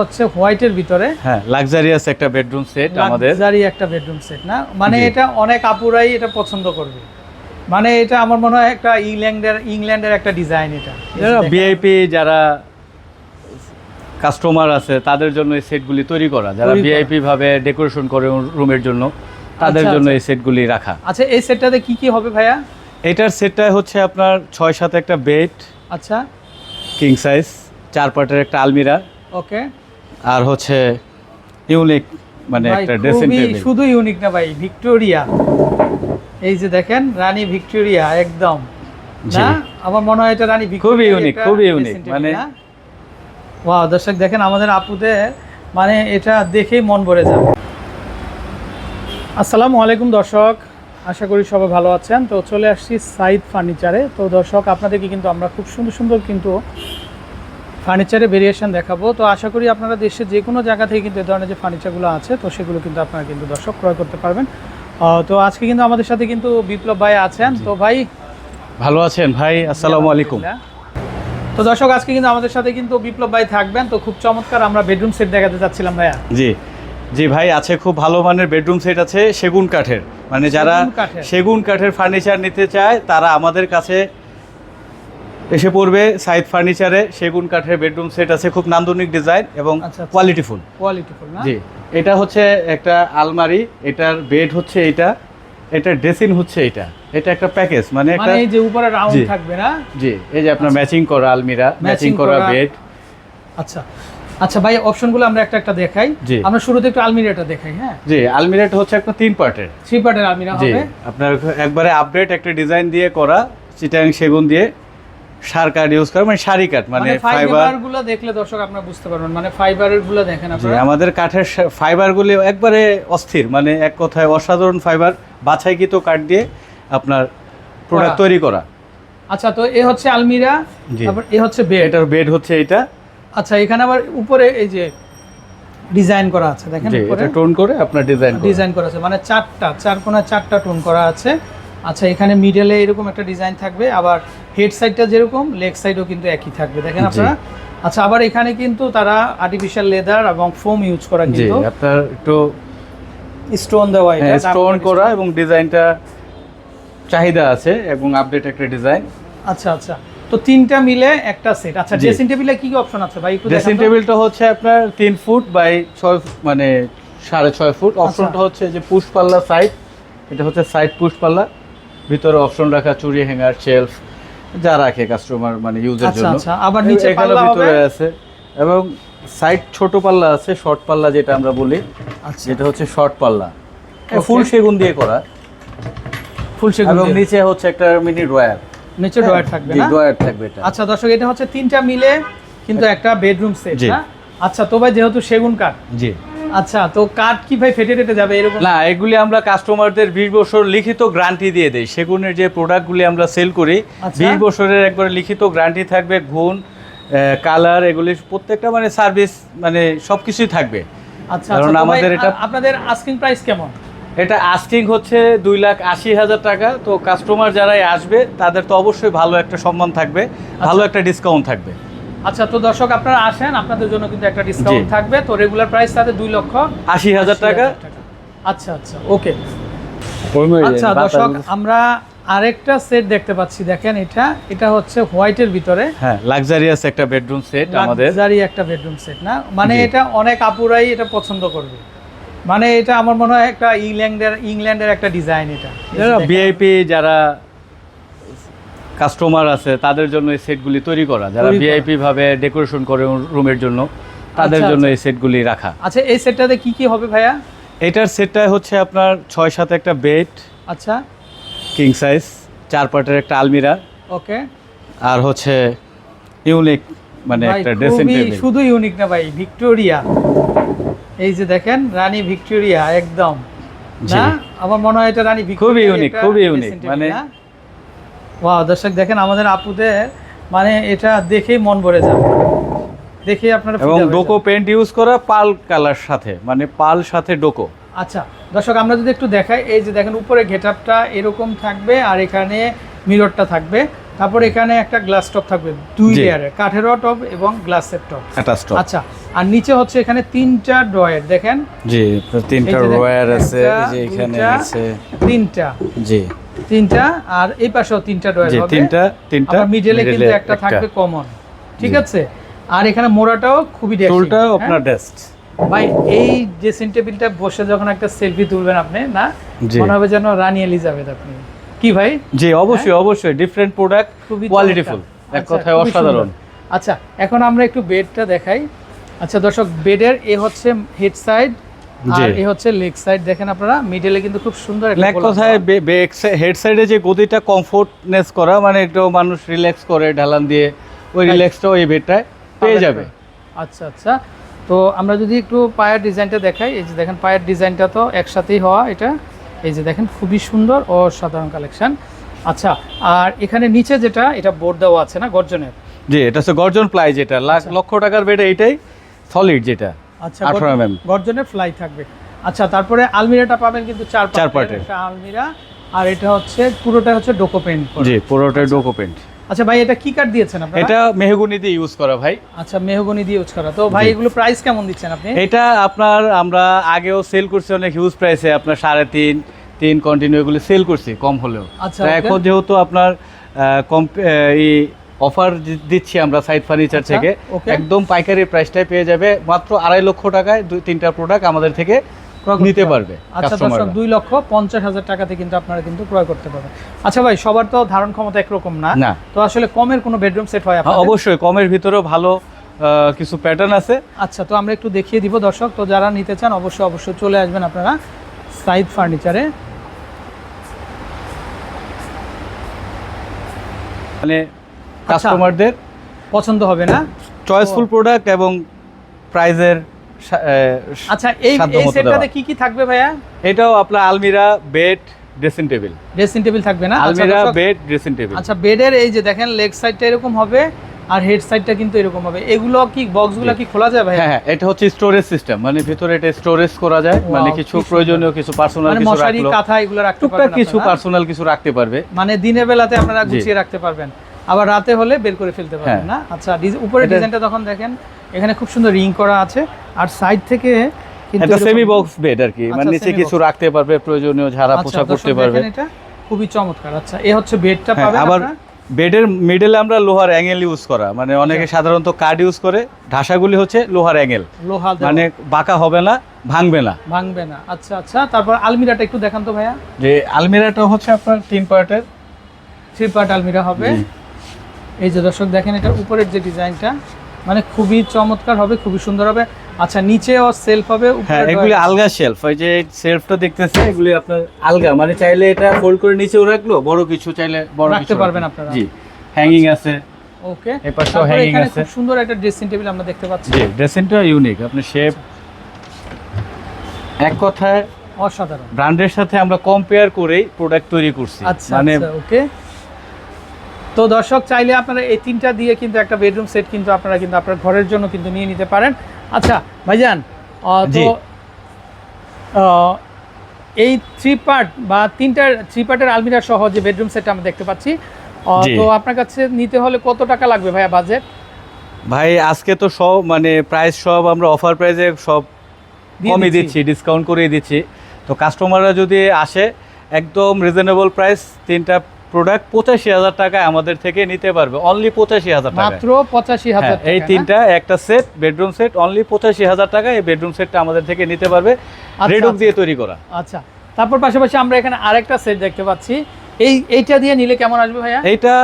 হচ্ছে হোয়াইটের ভিতরে। হ্যাঁ লাক্সারিয়াস একটা বেডরুম সেট আমাদের। লাক্সারি একটা বেডরুম সেট না? মানে এটা অনেক আপুরাই এটা পছন্দ করবে। মানে এটা আমার মনে হয় একটা ইংল্যান্ডের ইংল্যান্ডের একটা ডিজাইন এটা। ভিআইপি যারা কাস্টমার আছে তাদের জন্য এই সেটগুলি তৈরি করা। যারা। ভিআইপি ভাবে ডেকোরেশন করে রুমের জন্য তাদের আচ্ছা, জন্য আচ্ছা। এই সেটগুলি রাখা। আচ্ছা এই সেটটাতে কি কি হবে ভাইয়া? এটার সেটটা হচ্ছে আপনার ছয় সাথে একটা বেড আচ্ছা। কিং সাইজ চার পাটের একটা আলমিরা। ওকে আর হচ্ছে ইউনিক মানে একটা ড্রেসিং টেবিল শুধু ইউনিক না ভাই ভিক্টোরিয়া। এই যে দেখেন রানী ভিক্টোরিয়া একদম। না? আমার মনে হয় এটা রানী খুবই unique, খুবই unique, মানে- ওয়াও দর্শক দেখেন আমাদের আপুদের মানে এটা দেখেই মন ভরে যাবে। আসসালামু আলাইকুম দর্শক। আশা করি সবাই ভালো আছেন। তো চলে আসছি সাইদ ফার্নিচারে। তো দর্শক আপনাদেরকে কিন্তু আমরা খুব সুন্দর সুন্দর কিন্তু ফার্নিচারে ভেরিয়েশন দেখাবো। তো আশা করি আপনারা দেশের যে কোনো জায়গা থেকে কিন্তু এ ধরনের যে ফার্নিচারগুলো আছে তো সেগুলো কিন্তু আপনারা কিন্তু দর্শক ক্রয় করতে পারবেন। তো আজকে কিন্তু আমাদের সাথে কিন্তু বিপ্লব ভাই আছেন। তো ভাই ভালো আছেন ভাই? আসসালামু আলাইকুম। তো দর্শক আজকে কিন্তু আমাদের সাথে কিন্তু বিপ্লব ভাই থাকবেন। তো খুব চমৎকার আমরা বেডরুম সেট দেখাতে চাচ্ছিলাম ভাইয়া। জি। জি ভাই আছে খুব ভালো মানের বেডরুম সেট আছে সেগুন কাঠের। মানে যারা সেগুন কাঠের ফার্নিচার নিতে চায় তারা আমাদের কাছে এসে পড়বে সাইদ ফার্নিচারে সেগুন কাঠের বেডরুম সেট আছে খুব নান্দনিক ডিজাইন এবং আচ্ছা, আচ্ছা। কোয়ালিটিফুল কোয়ালিটিফুল না? জি এটা হচ্ছে একটা আলমারি এটার বেড হচ্ছে এটা এটা ড্রেসিং হচ্ছে এটা এটা একটা প্যাকেজ মানে একটা মানে এই যে উপরে রাউন্ড থাকবে না? জি এই যে আপনার ম্যাচিং করা আলমিরা ম্যাচিং করা। বেড আচ্ছা। আচ্ছা ভাই অপশনগুলো আমরা একটা একটা দেখাই। আমরা শুরুতে একটু আলমিরাটা দেখাই হ্যাঁ? জি আলমিরাটা হচ্ছে একটা তিন পার্টের। থ্রি পার্টের আলমিরা হবে। আপনার একবারে আপডেট একটা ডিজাইন দিয়ে করা চিটাং সেগুন দিয়ে। সার কাঠ ইউজ করা মানে শাড়ি কাঠ মানে মানে ফাইবার ফাইবারগুলো দেখলে দর্শক আপনারা বুঝতে পারবেন মানে ফাইবারেরগুলো দেখেন আপনারা। আমাদের কাঠের ফাইবারগুলি একবারে অস্থির মানে এক কথায় অসাধারণ ফাইবার বাছাইকৃত কাঠ দিয়ে আপনার প্রোডাক্ট তৈরি করা। আচ্ছা তো এ হচ্ছে আলমিরা তারপর এ হচ্ছে বেড এটার বেড হচ্ছে এটা আচ্ছা এখানে আবার উপরে এই যে ডিজাইন করা আছে দেখেন এটা টোন করে আপনার ডিজাইন ডিজাইন করা আছে মানে চারটা চার কোণায় চারটা টোন করা আছে। আচ্ছা এখানে মিডলে এরকম একটা ডিজাইন থাকবে আবার হেড সাইডটা যেরকম লেগ সাইডও কিন্তু একই থাকবে। দেখেন আপনারা? আচ্ছা আবার এখানে কিন্তু তারা আর্টিফিশিয়াল লেদার এবং ফোম ইউজ করা কিন্তু আপনার একটু স্টোন দেওয়া এটা স্টোন করা এবং ডিজাইনটা চাহিদা আছে এবং আপডেট একটা ডিজাইন। আচ্ছা আচ্ছা। তো তিনটা মিলে একটা সেট আচ্ছা ড্রেসিং টেবিলে কি কি অপশন আছে ভাই? একটু ড্রেসিং টেবিলটা হচ্ছে আপনার তিন ফুট বাই ছয় ফু- মানে সাড়ে ছয় ফুট। অপশনটা হচ্ছে যে পুশ পাল্লা সাইড এটা হচ্ছে সাইড পুশ পাল্লা ভিতরে অপশন রাখা চুরি হ্যাঙ্গার শেলফ যা রাখে কাস্টমার মানে ইউজের আচ্ছা জন্য। আচ্ছা আবার নিচে পাল্লা ভিতরে আছে। এবং সাইড ছোট পাল্লা আছে শর্ট পাল্লা যেটা আমরা বলি আচ্ছা। যেটা হচ্ছে শর্ট পাল্লা. ফুল সেগুন দিয়ে করা। ফুল সেগুন এবং নিচে হচ্ছে একটা মিনি ড্রয়ার নিচে ড্রয়ার থাকবে না? ড্রয়ার থাকবে এটা। আচ্ছা দর্শক এটা হচ্ছে তিনটা মিলে কিন্তু একটা বেডরুম সেট না? আচ্ছা তো ভাই যেহেতু সেগুন কাঠ জি। আচ্ছা তো কাঠ কি ভাই ফেটে ফেটে যাবে এরকম? না এগুলি আমরা কাস্টমারদের বিশ বছর লিখিত গ্যারান্টি দিয়ে দেই। সেগুনের যে প্রোডাক্টগুলি আমরা সেল করি আচ্ছা। বিশ বছরের একবার লিখিত গ্যারান্টি থাকবে গুণ কালার এগুলি প্রত্যেকটা মানে সার্ভিস মানে সব কিছুই থাকবে। আচ্ছা কারণ আচ্ছা, আমাদের এটা- আপনাদের আস্কিং প্রাইস কেমন? এটা আস্কিং হচ্ছে দুই লাখ আশি হাজার টাকা। তো কাস্টমার যারাই আসবে তাদের তো অবশ্যই ভালো একটা সম্মান থাকবে ভালো একটা ডিসকাউন্ট থাকবে। আচ্ছা তো দর্শক আপনারা আসেন আপনাদের জন্য কিন্তু একটা ডিসকাউন্ট থাকবে। তো রেগুলার প্রাইস তাদের দুই লক্ষ আশি হাজার টাকা। আচ্ছা আচ্ছা ওকে আচ্ছা দর্শক আমরা আরেকটা সেট দেখতে পাচ্ছি। দেখেন এটা এটা হচ্ছে হোয়াইটের ভিতরে। হ্যাঁ লাক্সারিয়াস একটা বেডরুম সেট আমাদের। লাক্সারি একটা বেডরুম সেট না? মানে এটা অনেক আপুরাই এটা পছন্দ করবে। মানে এটা আমার মনে হয় একটা ইংল্যান্ডের ইংল্যান্ডের একটা ডিজাইন এটা। যারা ভিআইপি যারা কাস্টমার আছে তাদের জন্য এই সেটগুলি তৈরি করা। যারা। ভিআইপি ভাবে ডেকোরেশন করে রুমের জন্য তাদের আচ্ছা, জন্য আচ্ছা। এই সেটগুলি রাখা। আচ্ছা এই সেটটাতে কি কি হবে ভাইয়া? এটার সেটটা হচ্ছে আপনার ছয় সাথে একটা বেড আচ্ছা। কিং সাইজ চার পাটের একটা আলমিরা। ওকে। আর হচ্ছে ইউনিক মানে একটা ড্রেসিং টেবিল শুধু ইউনিক না ভাই ভিক্টোরিয়া। এই যে দেখেন রানী ভিক্টোরিয়া একদম। না? আমার মনে হয় এটা রানী খুবই ইউনিক খুবই ইউনিক মানে- ওয়াও দর্শক দেখেন আমাদের আপুদের মানে এটা দেখেই মন ভরে যাবে। দেখেই আপনারা এবং ডোকো পেন্ট ইউজ করা পাল কালার সাথে মানে পাল সাথে ডোকো। আচ্ছা দর্শক আমরা যদি একটু দেখাই এই যে দেখেন উপরে গেটআপটা এরকম থাকবে আর এখানে মিররটা থাকবে। তারপর এখানে একটা গ্লাস টপ থাকবে দুই। লেয়ারের কাঠেরও টপ এবং গ্লাসের টপ। আচ্ছা আর নিচে হচ্ছে এখানে তিনটা ড্রয়ার দেখেন? জি তিনটা এই যে রয়ার আছে এই যে এখানে আছে। তিনটা। জি। তিনটা আর এই পাশেও তিনটা ড্রয়ার হবে। তিনটা তিনটা মিডলে কিন্তু একটা থাকবে কমন ঠিক আছে? আর এখানে মোড়াটাও খুবই ড্যাশিং, টুলটাও হ্যাঁ? আপনার ডেস্ক ভাই এই ড্রেসিং টেবিলটা বসে যখন একটা সেলফি তুলবেন আপনি না? মনে হবে যেন রানী এলিজাবেথ আপনি। কি ভাই? জি অবশ্যই অবশ্যই। ডিফারেন্ট প্রোডাক্ট হ্যাঁ? খুবই কোয়ালিটিফুল এক আচ্ছা, কথায় অসাধারণ। আচ্ছা এখন আমরা একটু বেডটা দেখাই। আচ্ছা দর্শক বেডের এ হচ্ছে হেড সাইড। আর এ হচ্ছে লেগ সাইড দেখেন আপনারা মিডলে কিন্তু খুব সুন্দর একটা এক গোলাপ কথায় হেড সাইডে যে গদিটা কমফোর্টনেস করা মানে একটু মানুষ রিল্যাক্স করে ঢালান দিয়ে ওই Right. রিল্যাক্সটাও এই বেডটায় পেয়ে যাবে। আচ্ছা আচ্ছা। তো আমরা যদি একটু পায়ের ডিজাইনটা দেখাই এই যে দেখেন পায়ের ডিজাইনটা তো একসাথেই হওয়া এটা। এই যে দেখেন খুবই সুন্দর ও সাধারণ কালেকশন আচ্ছা আর এখানে নিচে যেটা এটা বোর্ড দেওয়া আছে না গর্জনের? জি এটা হচ্ছে গর্জন প্লাই যেটা। লাখ আচ্ছা। লক্ষ টাকার বেড এইটাই সলিড যেটা। আচ্ছা 18 গর্জন- mm গর্জনের ফ্লাই থাকবে। আচ্ছা তারপরে আলমিরাটা পাবেন কিন্তু চার চার পার্টের পার্টের। আলমিরা। আর এটা হচ্ছে পুরোটা হচ্ছে ডোকো পেন্ট জি পুরোটাই ডোকো পেন্ট আচ্ছা ভাই এটা কি কাঠ দিয়েছেন আপনারা? এটা মেহগুনি দিয়ে ইউজ করা ভাই। আচ্ছা মেহগনি দিয়ে ইউজ করা। তো ভাই এগুলো প্রাইস কেমন দিচ্ছেন আপনি? এটা আপনার আমরা আগেও সেল করছি অনেক হিউজ প্রাইসে আপনার সাড়ে তিন তিন কন্টিনিউ এগুলো সেল করছি কম হলেও। আচ্ছা, এখন যেহেতু আপনার কম- এই অফার দিচ্ছি আমরা সাইড ফার্নিচার আচ্ছা, থেকে. একদম পাইকারি প্রাইসটাই পেয়ে যাবে মাত্র আড়াই লক্ষ টাকায় দুই তিনটা প্রোডাক্ট আমাদের থেকে নিতে পারবে। আচ্ছা দর্শক দুই লক্ষ পঞ্চাশ হাজার টাকাতে কিন্তু আপনারা কিন্তু ক্রয় করতে পারবেন আচ্ছা ভাই সবার তো ধারণ ক্ষমতা একরকম না না। তো আসলে কমের কোনো বেডরুম সেট হয় হ্যাঁ, অবশ্যই কমের ভিতরেও ভালো কিছু প্যাটার্ন আছে আচ্ছা তো আমরা একটু দেখিয়ে দিব দর্শক তো যারা নিতে চান অবশ্যই অবশ্যই চলে আসবেন আপনারা সাইদ ফার্নিচারে মানে। কাস্টমারদের পছন্দ হবে না? চয়েসফুল প্রোডাক্ট এবং প্রাইজের আচ্ছা এই এই সেটটাতে কি কি থাকবে ভাইয়া? এটাও আপনার আলমিরা bed dressing table. Dressing table থাকবে না? আচ্ছা, আলমিরা বেড ড্রেসিং টেবিল। আচ্ছা বেডের এই যে দেখেন লেগ সাইডটা এরকম হবে আর হেড সাইডটা কিন্তু এরকম হবে। এগুলো কি বক্সগুলো কি খোলা যায় ভাই হ্যাঁ হ্যাঁ এটা হচ্ছে স্টোরেজ সিস্টেম। মানে ভিতরে এটা স্টোরেজ করা যায়। মানে কিছু প্রয়োজনীয় কিছু পার্সোনাল মানে কিছু মশারি কাঁথা এগুলো রাখতে পারবেন কিছু পার্সোনাল কিছু রাখতে পারবে। মানে দিনের বেলাতে আপনারা। গুছিয়ে রাখতে পারবেন। আবার রাতে হলে বের করে ফেলতে পারবেন হ্যাঁ। না? আচ্ছা উপরে ডিজাইনটা তখন দেখেন এখানে খুব সুন্দর রিং করা আছে। আর সাইড থেকে এটা সেমি বক্স বেড আর কি। আচ্ছা, মানে নিচে কিছু রাখতে পারবে প্রয়োজনীয় ঝাড়া আচ্ছা, পোছা করতে পারবে। এটা খুবই চমৎকার। আচ্ছা এ হচ্ছে বেডটা হ্যাঁ, পাবেন আবার বেডের মিডলে আমরা লোহার অ্যাঙ্গেল ইউজ করা। মানে অনেকে সাধারণত কার্ড ইউজ করে। ঢাসাগুলি হচ্ছে লোহার অ্যাঙ্গেল লোহা মানে বাঁকা হবে না ভাঙবে না। ভাঙবে না। আচ্ছা আচ্ছা তারপর আলমিরাটা একটু দেখান তো ভাইয়া। যে আলমিরাটা হচ্ছে আপনার তিন পার্টের থ্রি পার্ট আলমিরা হবে। এই যে দর্শক দেখেন এটা উপরের যে ডিজাইনটা মানে খুবই চমৎকার হবে খুবই সুন্দর হবে। আচ্ছা নিচেও সেলফ হবে হ্যাঁ এগুলি আলগা শেলফ ওই যে সেলফটা দেখতেছে এগুলি আপনার আলগা মানে চাইলে এটা ফোল্ড করে নিচেও রাখল বড় কিছু চাইলে বড় রাখতে পারবেন আপনারা। জি হ্যাঙ্গিং আছে। ওকে এই পাশেও তারপরে hanging এখানে আছে। খুব সুন্দর একটা ড্রেসিং টেবিল আমরা দেখতে পাচ্ছি। জি ড্রেসিংটা ইউনিক আপনার শেপ এক কথায় অসাধারণ। ব্র্যান্ডের সাথে আমরা কম্পেয়ার করেই প্রোডাক্ট তৈরি করছি। আচ্ছা মানে আচ্ছা ওকে তো দর্শক চাইলে আপনারা এই তিনটা দিয়ে কিন্তু একটা বেডরুম সেট কিন্তু আপনারা কিন্তু আপনার ঘরের জন্য কিন্তু নিয়ে নিতে পারেন। আচ্ছা ভাইজান তো এই থ্রি পার্ট বা তিনটার থ্রি পার্টের আলমিরা সহ যে বেডরুম সেটটা আমরা দেখতে পাচ্ছি তো আপনার কাছে নিতে হলে কত টাকা লাগবে ভাইয়া বাজেট ভাই আজকে তো সব মানে প্রাইস সব আমরা অফার প্রাইসে সব দিচ্ছি। দিচ্ছি ডিসকাউন্ট করে দিচ্ছি। তো কাস্টমাররা যদি আসে একদম রিজনেবল প্রাইস তিনটা প্রোডাক্ট পঁচাশি হাজার টাকায় আমাদের থেকে নিতে পারবে। অনলি পঁচাশি হাজার মাত্র পঁচাশি হাজার এই তিনটা একটা সেট বেডরুম সেট অনলি পঁচাশি হাজার টাকা এই বেডরুম সেটটা আমাদের থেকে নিতে পারবে। রেডুক আচ্ছা। দিয়ে তৈরি করা। আচ্ছা তারপর পাশাপাশি আমরা এখানে আরেকটা সেট দেখতে পাচ্ছি। এই এইটা দিয়ে নিলে কেমন আসবে ভাইয়া? এইটা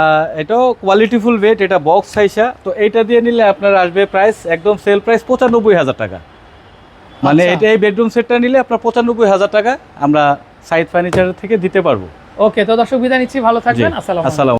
আহ, এটাও কোয়ালিটিফুল বেড এটা বক্স সাইজা তো এইটা দিয়ে নিলে আপনার আসবে প্রাইস একদম সেল প্রাইস পঁচানব্বই হাজার টাকা। মানে আচ্ছা। এটা এই বেডরুম সেটটা নিলে আপনার পঁচানব্বই হাজার টাকা আমরা সাইড ফার্নিচার থেকে দিতে পারব। ওকে তো দর্শক বিদায় নিচ্ছি ভালো থাকবেন আসসালাম আসসালাম